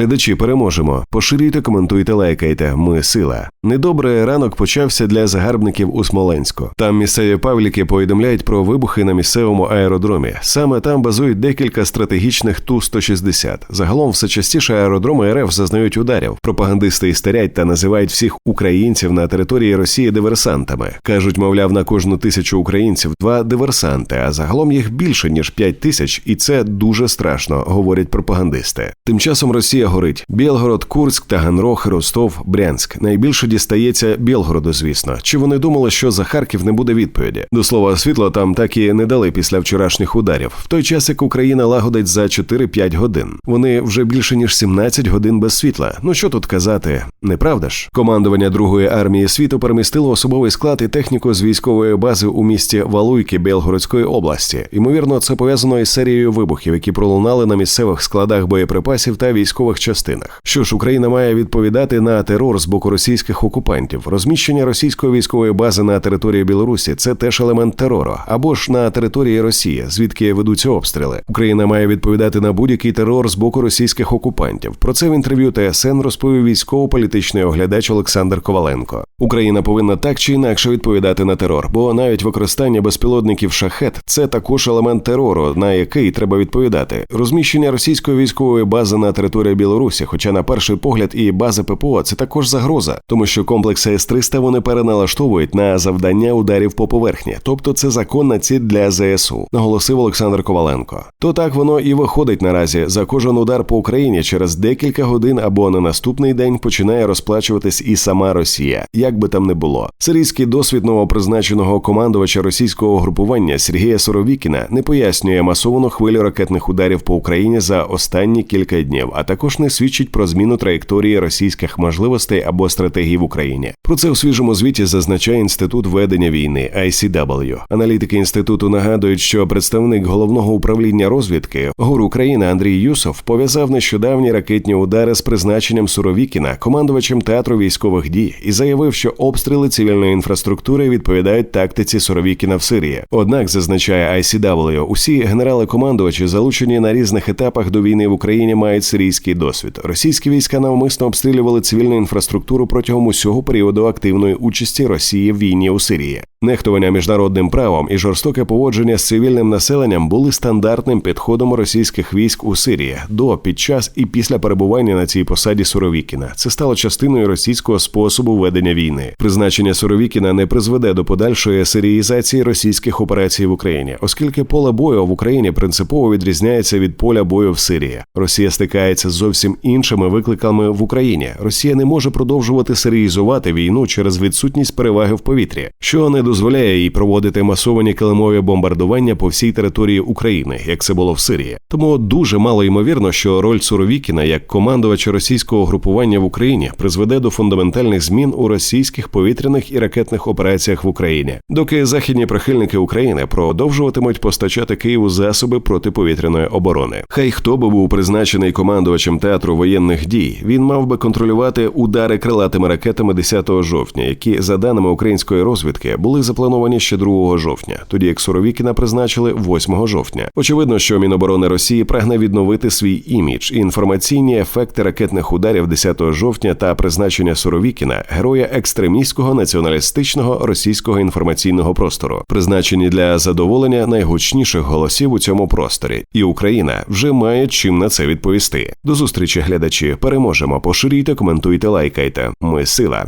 Глядачі переможемо. Поширюйте, коментуйте, лайкайте. Ми сила. Недобрий ранок почався для загарбників у Смоленську. Там місцеві павліки повідомляють про вибухи на місцевому аеродромі. Саме там базують декілька стратегічних ту 160 Загалом все частіше аеродроми РФ зазнають ударів. Пропагандисти істерять та називають всіх українців на території Росії диверсантами. кажуть, мовляв, на кожну тисячу українців два диверсанти, а загалом їх більше ніж 5 тисяч, і це дуже страшно, говорять пропагандисти. Тим часом Росія горить: Білгород, Курськ, Таганрог, Ростов, Брянськ. Найбільше дістається Білгороду, звісно. Чи вони думали, що за Харків не буде відповіді? До слова, світло там так і не дали після вчорашніх ударів. В той час як Україна лагодить за 4-5 годин. Вони вже більше ніж 17 годин без світла. Ну що тут казати, неправда ж? Командування Другої армії світу перемістило особовий склад і техніку з військової бази у місті Валуйки Білгородської області. Ймовірно, це пов'язано із серією вибухів, які пролунали на місцевих складах боєприпасів та військових частинах. Що ж, Україна має відповідати на терор з боку російських окупантів. Розміщення російської військової бази на території Білорусі це теж елемент терору, або ж на території Росії, звідки ведуться обстріли. Україна має відповідати на будь-який терор з боку російських окупантів. Про це в інтерв'ю ТСН розповів військово-політичний оглядач Олександр Коваленко. Україна повинна так чи інакше відповідати на терор, бо навіть використання безпілотників шахет це також елемент терору, на який треба відповідати. Розміщення російської військової бази на території Білорусі, хоча на перший погляд і бази ППО, це також загроза, тому що комплекси С-300 вони переналаштовують на завдання ударів по поверхні, тобто це законна ціль для ЗСУ, наголосив Олександр Коваленко. То так воно і виходить наразі за кожен удар по Україні через декілька годин або на наступний день починає розплачуватись і сама Росія, як би там не було. Сирійський досвід новопризначеного командувача російського групування Сергія Соровікіна не пояснює масовану хвилю ракетних ударів по Україні за останні кілька днів, а також не свідчить про зміну траєкторії російських можливостей або стратегій в Україні. Про це у свіжому звіті зазначає інститут ведення війни ICW. Аналітики інституту нагадують, що представник головного управління розвідки ГУР України Андрій Юсов пов'язав нещодавні ракетні удари з призначенням Суровікіна командувачем театру військових дій і заявив, що обстріли цивільної інфраструктури відповідають тактиці Суровікіна в Сирії. Однак зазначає ICW, усі генерали-командувачі, залучені на різних етапах до війни в Україні, мають сирійський досвід. Російські війська навмисно обстрілювали цивільну інфраструктуру протягом усього періоду активної участі Росії в війні у Сирії. Нехтування міжнародним правом і жорстоке поводження з цивільним населенням були стандартним підходом російських військ у Сирії до під час і після перебування на цій посаді Суровікіна. Це стало частиною російського способу ведення війни. Призначення Суровікіна не призведе до подальшої сиріїзації російських операцій в Україні, оскільки поле бою в Україні принципово відрізняється від поля бою в Сирії. Росія стикається з зовсім іншими викликами в Україні. Росія не може продовжувати сиріїзувати війну через відсутність переваги в повітрі, що не дозволяє їй проводити масовані килимові бомбардування по всій території України, як це було в Сирії. Тому дуже мало ймовірно, що роль Суровікіна як командувача російського групування в Україні призведе до фундаментальних змін у російських повітряних і ракетних операціях в Україні, доки західні прихильники України продовжуватимуть постачати Києву засоби протиповітряної оборони. Хай хто би був призначений командувачем театру воєнних дій, він мав би контролювати удари крилатими ракетами 10 жовтня, які за даними української розвідки були заплановані ще 2 жовтня, тоді як Суровікіна призначили 8 жовтня. Очевидно, що Міноборони Росії прагне відновити свій імідж і інформаційні ефекти ракетних ударів 10 жовтня та призначення Суровікіна, героя екстремістського націоналістичного російського інформаційного простору, призначені для задоволення найгучніших голосів у цьому просторі, і Україна вже має чим на це відповісти. До зустрічі, глядачі. Переможемо. Поширюйте, коментуйте, лайкайте. Ми сила.